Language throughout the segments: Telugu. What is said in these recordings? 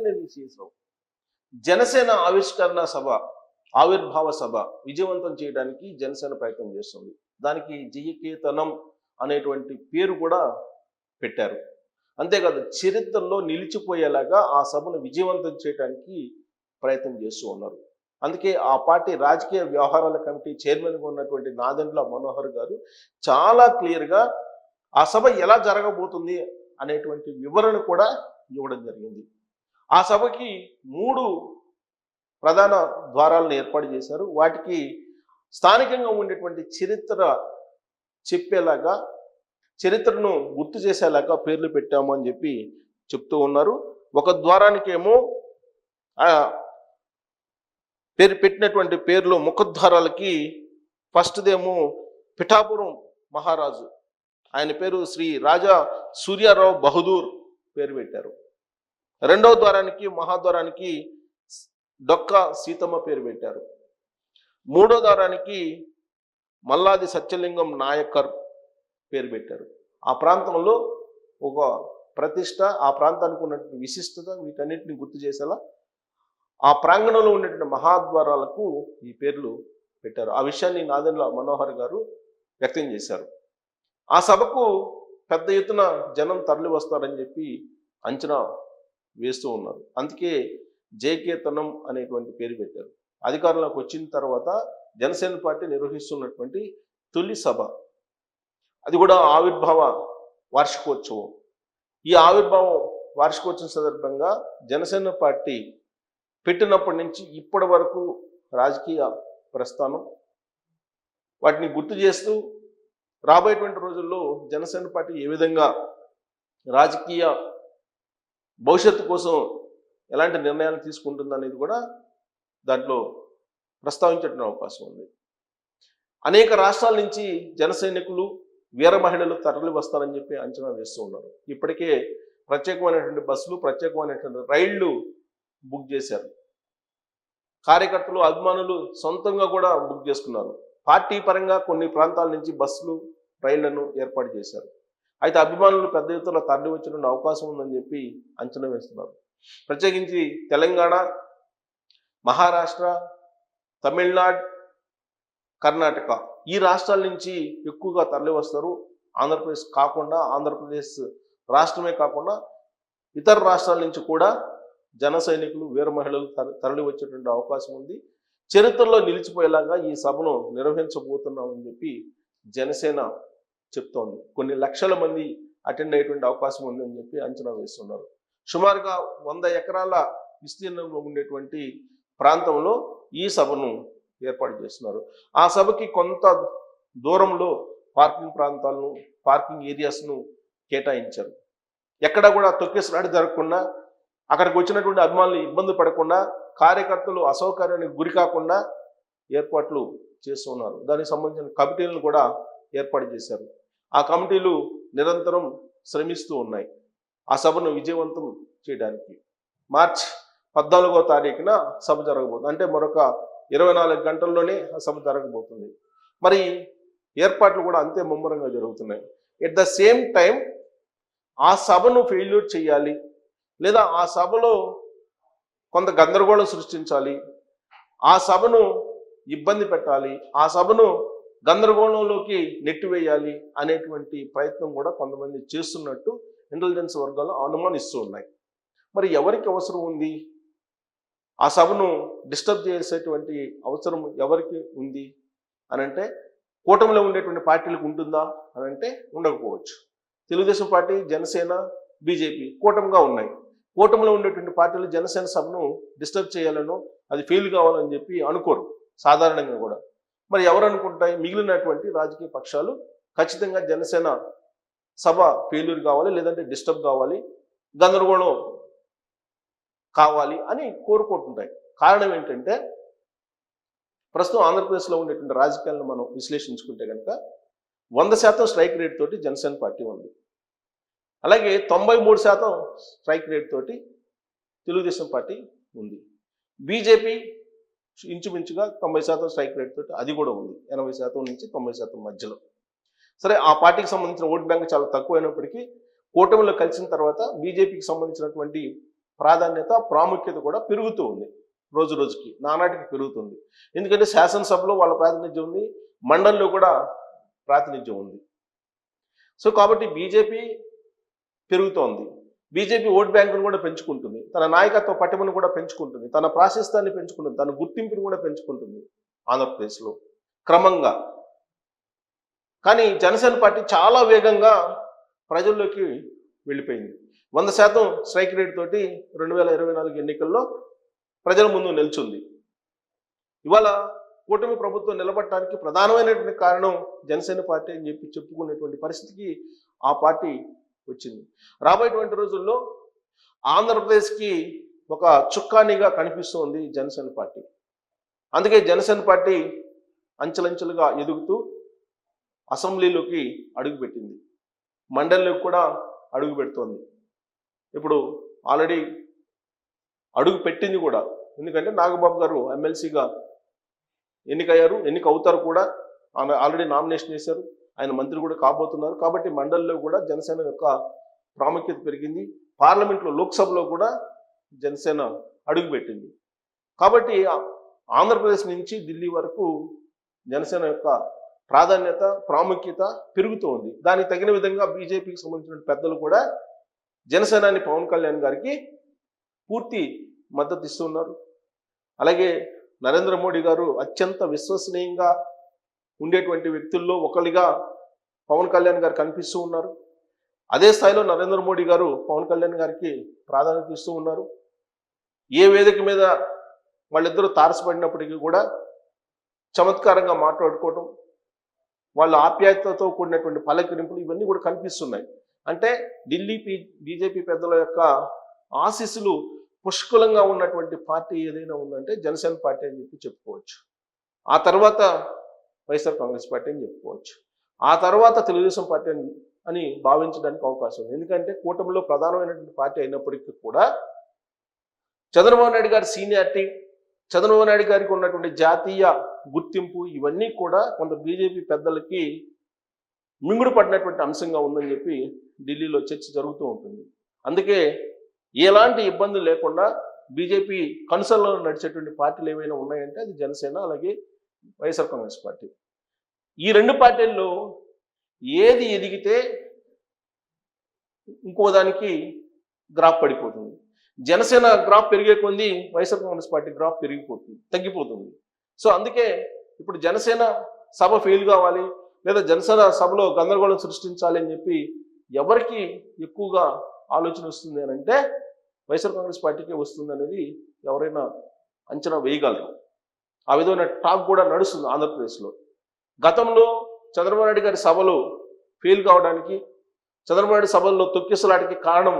కేశినేని శ్రీరావు జనసేన ఆవిష్కరణ సభ ఆవిర్భావ సభ విజయవంతం చేయడానికి జనసేన ప్రయత్నం చేస్తుంది. దానికి జయకేతనం అనేటువంటి పేరు కూడా పెట్టారు. అంతేకాదు చరిత్రలో నిలిచిపోయేలాగా ఆ సభను విజయవంతం చేయడానికి ప్రయత్నం చేస్తూ ఉన్నారు. అందుకే ఆ పార్టీ రాజకీయ వ్యవహారాల కమిటీ చైర్మన్గా ఉన్నటువంటి నాదెండ్ల మనోహర్ గారు చాలా క్లియర్గా ఆ సభ ఎలా జరగబోతుంది అనేటువంటి వివరణ కూడా ఇవ్వడం జరిగింది. ఆ సభకి మూడు ప్రధాన ద్వారాలను ఏర్పాటు చేశారు. వాటికి స్థానికంగా ఉండేటువంటి చరిత్ర చెప్పేలాగా చరిత్రను గుర్తు చేసేలాగా పేర్లు పెట్టాము అని చెప్పి చెప్తూ ఉన్నారు. ఒక ద్వారానికేమో పేరు పెట్టినటువంటి పేర్లు ముఖద్వారాలకి ఫస్ట్దేమో పిఠాపురం మహారాజు. ఆయన పేరు శ్రీ రాజా సూర్యారావు బహదూర్ పేరు పెట్టారు. రెండవ ద్వారానికి మహాద్వారానికి డొక్క సీతమ్మ పేరు పెట్టారు. మూడో ద్వారానికి మల్లాది సత్యలింగం నాయకర్ పేరు పెట్టారు. ఆ ప్రాంతంలో ఒక ప్రతిష్ట ఆ ప్రాంతానికి ఉన్నటువంటి విశిష్టత వీటన్నిటిని గుర్తు చేసేలా ఆ ప్రాంగణంలో ఉన్నటువంటి మహాద్వారాలకు ఈ పేర్లు పెట్టారు. ఆ విషయాన్ని నాదెండ్ల మనోహర్ గారు వ్యక్తం చేశారు. ఆ సభకు పెద్ద ఎత్తున జనం తరలి వస్తారని చెప్పి అంచనా వేస్తూ ఉన్నారు. అందుకే జయకేతనం అనేటువంటి పేరు పెట్టారు. అధికారంలోకి వచ్చిన తర్వాత జనసేన పార్టీ నిర్వహిస్తున్నటువంటి తొలి సభ. అది కూడా ఆవిర్భావ వార్షికోత్సవం. ఈ ఆవిర్భావం వార్షికోత్సవం సందర్భంగా జనసేన పార్టీ పెట్టినప్పటి నుంచి ఇప్పటి వరకు రాజకీయ ప్రస్థానం. వాటిని గుర్తు చేస్తూ రాబోయేటువంటి రోజుల్లో జనసేన పార్టీ ఏ విధంగా రాజకీయ భవిష్యత్తు కోసం ఎలాంటి నిర్ణయాలు తీసుకుంటుంది అనేది కూడా దాంట్లో ప్రస్తావించడం అవకాశం ఉంది. అనేక రాష్ట్రాల నుంచి జన సైనికులు వీర మహిళలు తరలి వస్తారని చెప్పి అంచనా వేస్తూ ఉన్నారు. ఇప్పటికే ప్రత్యేకమైనటువంటి బస్సులు ప్రత్యేకమైనటువంటి రైళ్ళు బుక్ చేశారు. కార్యకర్తలు అభిమానులు సొంతంగా కూడా బుక్ చేసుకున్నారు. పార్టీ పరంగా కొన్ని ప్రాంతాల నుంచి బస్సులు రైళ్ళను ఏర్పాటు చేశారు. అయితే అభిమానులు పెద్ద ఎత్తున తరలి వచ్చిన అవకాశం ఉందని చెప్పి అంచనా వేస్తున్నారు. ప్రత్యేకించి తెలంగాణ మహారాష్ట్ర తమిళనాడు కర్ణాటక ఈ రాష్ట్రాల నుంచి ఎక్కువగా తరలి వస్తారు. ఆంధ్రప్రదేశ్ కాకుండా ఆంధ్రప్రదేశ్ రాష్ట్రమే కాకుండా ఇతర రాష్ట్రాల నుంచి కూడా జన సైనికులు వీర మహిళలు తరలి వచ్చేటువంటి అవకాశం ఉంది. చరిత్రలో నిలిచిపోయేలాగా ఈ సభను నిర్వహించబోతున్నామని చెప్పి జనసేన చెప్తోంది. కొన్ని లక్షల మంది అటెండ్ అయ్యేటువంటి అవకాశం ఉందని చెప్పి అంచనా వేస్తున్నారు. సుమారుగా వంద ఎకరాల విస్తీర్ణంలో ఉండేటువంటి ప్రాంతంలో ఈ సభను ఏర్పాటు చేస్తున్నారు. ఆ సభకి కొంత దూరంలో పార్కింగ్ ప్రాంతాలను పార్కింగ్ ఏరియాస్ను కేటాయించారు. ఎక్కడ కూడా తొక్కేసలాడి జరగకుండా అక్కడికి వచ్చినటువంటి అభిమానులు ఇబ్బంది పడకుండా కార్యకర్తలు అసౌకర్యానికి గురి కాకుండా ఏర్పాట్లు చేస్తున్నారు. దానికి సంబంధించిన కమిటీలను కూడా ఏర్పాటు చేశారు. ఆ కమిటీలు నిరంతరం శ్రమిస్తూ ఉన్నాయి. ఆ సభను విజయవంతం చేయడానికి మార్చ్ పద్నాలుగో తారీఖున సభ జరగబోతుంది. అంటే మరొక ఇరవై నాలుగు గంటల్లోనే ఆ సభ జరగబోతుంది. మరి ఏర్పాట్లు కూడా అంతే ముమ్మరంగా జరుగుతున్నాయి. ఎట్ ద సేమ్ టైం ఆ సభను ఫెయిల్యూర్ చేయాలి లేదా ఆ సభలో కొంత గందరగోళం సృష్టించాలి. ఆ సభను ఇబ్బంది పెట్టాలి. ఆ సభను గందరగోళంలోకి నెట్టివేయాలి అనేటువంటి ప్రయత్నం కూడా కొంతమంది చేస్తున్నట్టు ఇంటెలిజెన్స్ వర్గాలు అనుమానిస్తూ ఉన్నాయి. మరి ఎవరికి అవసరం ఉంది? ఆ సభను డిస్టర్బ్ చేసేటువంటి అవసరం ఎవరికి ఉంది? అనంటే కూటమిలో ఉండేటువంటి పార్టీలకు ఉంటుందా? అనంటే ఉండకపోవచ్చు. తెలుగుదేశం పార్టీ జనసేన బీజేపీ కూటమిగా ఉన్నాయి. కూటమిలో ఉండేటువంటి పార్టీలు జనసేన సభను డిస్టర్బ్ చేయాలనో అది ఫెయిల్ కావాలని చెప్పి అనుకోరు. సాధారణంగా కూడా. మరి ఎవరు అనుకుంటాయి మిగిలినటువంటి రాజకీయ పక్షాలు ఖచ్చితంగా జనసేన సభ ఫెయిల్యూర్ కావాలి లేదంటే డిస్టర్బ్ కావాలి గందరగోళం కావాలి అని కోరుకుంటుంటాయి. కారణం ఏంటంటే ప్రస్తుతం ఆంధ్రప్రదేశ్లో ఉండేటువంటి రాజకీయాలను మనం విశ్లేషించుకుంటే కనుక వంద శాతం స్ట్రైక్ రేట్ తోటి జనసేన పార్టీ ఉంది. అలాగే తొంభై మూడు శాతం స్ట్రైక్ రేట్ తోటి తెలుగుదేశం పార్టీ ఉంది. బీజేపీ ఇంచుమించుగా తొంభై శాతం స్ట్రైక్ రేట్ తోటి అది కూడా ఉంది. ఎనభై శాతం నుంచి తొంభై శాతం మధ్యలో. సరే ఆ పార్టీకి సంబంధించిన ఓట్ బ్యాంక్ చాలా తక్కువైనప్పటికీ కూటమిలో కలిసిన తర్వాత బీజేపీకి సంబంధించినటువంటి ప్రాధాన్యత ప్రాముఖ్యత కూడా పెరుగుతూ ఉంది. రోజు రోజుకి నానాటికి పెరుగుతుంది. ఎందుకంటే శాసనసభలో వాళ్ళ ప్రాతినిధ్యం ఉంది మండలిలో కూడా ప్రాతినిధ్యం ఉంది. సో కాబట్టి బీజేపీ పెరుగుతోంది. బీజేపీ ఓట్ బ్యాంకును కూడా పెంచుకుంటుంది తన నాయకత్వ పటిమను కూడా పెంచుకుంటుంది తన ప్రాశస్తాన్ని పెంచుకుంటుంది తన గుర్తింపును కూడా పెంచుకుంటుంది ఆంధ్రప్రదేశ్లో క్రమంగా. కానీ జనసేన పార్టీ చాలా వేగంగా ప్రజల్లోకి వెళ్ళిపోయింది. వంద శాతం స్ట్రైక్ రేట్ తోటి రెండు వేల ఇరవై నాలుగు ఎన్నికల్లో ప్రజల ముందు నిల్చుంది. ఇవాళ కూటమి ప్రభుత్వం నిలబడటానికి ప్రధానమైనటువంటి కారణం జనసేన పార్టీ అని చెప్పి చెప్పుకునేటువంటి పరిస్థితికి ఆ పార్టీ వచ్చింది. రాబోయేటువంటి రోజుల్లో ఆంధ్రప్రదేశ్కి ఒక చుక్కానిగా కనిపిస్తోంది జనసేన పార్టీ. అందుకే జనసేన పార్టీ అంచెలంచెలుగా ఎదుగుతూ అసెంబ్లీలోకి అడుగుపెట్టింది. మండలిలోకి కూడా అడుగు పెడుతోంది ఇప్పుడు ఆల్రెడీ అడుగు పెట్టింది కూడా. ఎందుకంటే నాగబాబు గారు ఎమ్మెల్సీగా ఎన్నికయ్యారు ఎన్నిక అవుతారు కూడా ఆమె ఆల్రెడీ నామినేషన్ చేశారు. ఆయన మంత్రి కూడా కాబోతున్నారు. కాబట్టి మండలిలో కూడా జనసేన యొక్క ప్రాముఖ్యత పెరిగింది. పార్లమెంట్లో లోక్సభలో కూడా జనసేన అడుగుపెట్టింది. కాబట్టి ఆంధ్రప్రదేశ్ నుంచి ఢిల్లీ వరకు జనసేన యొక్క ప్రాధాన్యత ప్రాముఖ్యత పెరుగుతూ ఉంది. దానికి తగిన విధంగా బీజేపీకి సంబంధించిన పెద్దలు కూడా జనసేనాని పవన్ కళ్యాణ్ గారికి పూర్తి మద్దతు ఇస్తున్నారు. అలాగే నరేంద్ర మోడీ గారు అత్యంత విశ్వసనీయంగా ఉండేటువంటి వ్యక్తుల్లో ఒకరిగా పవన్ కళ్యాణ్ గారు కనిపిస్తూ ఉన్నారు. అదే స్థాయిలో నరేంద్ర మోడీ గారు పవన్ కళ్యాణ్ గారికి ప్రాధాన్యత ఇస్తూ ఉన్నారు. ఏ వేదిక మీద వాళ్ళిద్దరూ తారసపడినప్పటికీ కూడా చమత్కారంగా మాట్లాడుకోవటం వాళ్ళ ఆప్యాయతతో కూడినటువంటి పలకరింపులు ఇవన్నీ కూడా కనిపిస్తున్నాయి. అంటే ఢిల్లీ బీజేపీ పెద్దల యొక్క ఆశీస్సులు పుష్కలంగా ఉన్నటువంటి పార్టీ ఏదైనా ఉందంటే జనసేన పార్టీ అని చెప్పి చెప్పుకోవచ్చు. ఆ తర్వాత వైఎస్ఆర్ కాంగ్రెస్ పార్టీ అని చెప్పుకోవచ్చు. ఆ తర్వాత తెలుగుదేశం పార్టీ అని అని భావించడానికి అవకాశం ఉంది. ఎందుకంటే కూటమిలో ప్రధానమైనటువంటి పార్టీ అయినప్పటికీ కూడా చంద్రబాబు నాయుడు గారి సీనియారిటీ చంద్రబాబు నాయుడు గారికి ఉన్నటువంటి జాతీయ గుర్తింపు ఇవన్నీ కూడా కొంత బీజేపీ పెద్దలకి మింగుడు పడినటువంటి అంశంగా ఉందని చెప్పి ఢిల్లీలో చర్చ జరుగుతూ ఉంటుంది. అందుకే ఎలాంటి ఇబ్బందులు లేకుండా బీజేపీ కన్సర్న్లో నడిచేటువంటి పార్టీలు ఏవైనా ఉన్నాయంటే అది జనసేన అలాగే వైఎస్ఆర్ కాంగ్రెస్ పార్టీ. ఈ రెండు పార్టీల్లో ఏది ఎదిగితే ఇంకో దానికి గ్రాఫ్ పడిపోతుంది. జనసేన గ్రాఫ్ పెరిగే కొంది వైఎస్ఆర్ కాంగ్రెస్ పార్టీ గ్రాఫ్ పెరిగిపోతుంది తగ్గిపోతుంది. సో అందుకే ఇప్పుడు జనసేన సభ ఫెయిల్ కావాలి లేదా జనసేన సభలో గందరగోళం సృష్టించాలి అని చెప్పి ఎవరికి ఎక్కువగా ఆలోచన వస్తుంది అని అంటే వైఎస్ఆర్ కాంగ్రెస్ పార్టీకే వస్తుంది అనేది ఎవరైనా అంచనా వేయగలరు. ఆ విధమైన టాక్ కూడా నడుస్తుంది ఆంధ్రప్రదేశ్లో. గతంలో చంద్రబాబు నాయుడు గారి సభలు ఫెయిల్ కావడానికి చంద్రబాబు నాయుడు సభల్లో తొక్కిసలాటికి కారణం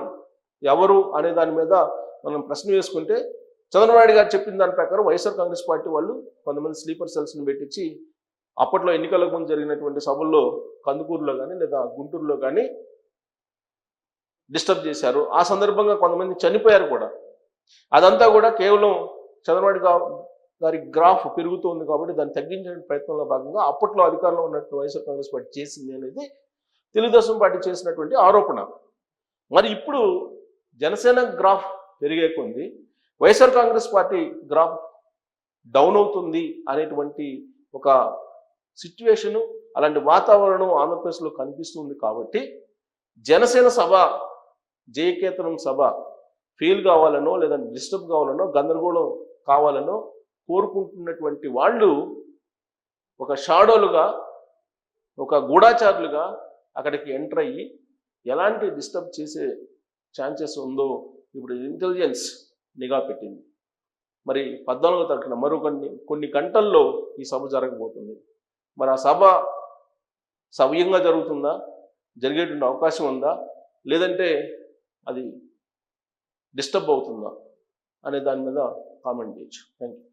ఎవరు అనే దాని మీద మనం ప్రశ్న వేసుకుంటే చంద్రబాబు నాయుడు గారు చెప్పిన దాని ప్రకారం వైఎస్ఆర్ కాంగ్రెస్ పార్టీ వాళ్ళు కొంతమంది స్లీపర్ సెల్స్ని పెట్టించి అప్పట్లో ఎన్నికలకు ముందు జరిగినటువంటి సభల్లో కందుకూరులో కానీ లేదా గుంటూరులో కానీ డిస్టర్బ్ చేశారు. ఆ సందర్భంగా కొంతమంది చనిపోయారు కూడా. అదంతా కూడా కేవలం చంద్రబాబు దాని గ్రాఫ్ పెరుగుతుంది కాబట్టి దాన్ని తగ్గించే ప్రయత్నంలో భాగంగా అప్పట్లో అధికారంలో ఉన్నట్టు వైఎస్ఆర్ కాంగ్రెస్ పార్టీ చేసింది అనేది తెలుగుదేశం పార్టీ చేసినటువంటి ఆరోపణ. మరి ఇప్పుడు జనసేన గ్రాఫ్ పెరిగే కొంది YSR Congress party graph down అవుతుంది అనేటువంటి ఒక సిచ్యువేషను అలాంటి వాతావరణం ఆంధ్రప్రదేశ్లో కనిపిస్తుంది కాబట్టి జనసేన సభ జయకేతనం సభ ఫెయిల్ కావాలనో లేదా డిస్టర్బ్ కావాలనో గందరగోళం కావాలనో కోరుకుంటున్నటువంటి వాళ్ళు ఒక షాడోలుగా ఒక గూఢాచారులుగా అక్కడికి ఎంటర్ అయ్యి ఎలాంటి డిస్టర్బ్ చేసే ఛాన్సెస్ ఉందో ఇప్పుడు ఇంటెలిజెన్స్ నిఘా పెట్టింది. మరి పద్నాలుగో తారీఖున మరో కొన్ని కొన్ని గంటల్లో ఈ సభ జరగబోతుంది. మరి ఆ సభ సవ్యంగా జరుగుతుందా? జరిగేటువంటి అవకాశం ఉందా? లేదంటే అది డిస్టర్బ్ అవుతుందా? అనే దాని మీద కామెంట్ చేయొచ్చు. Thank you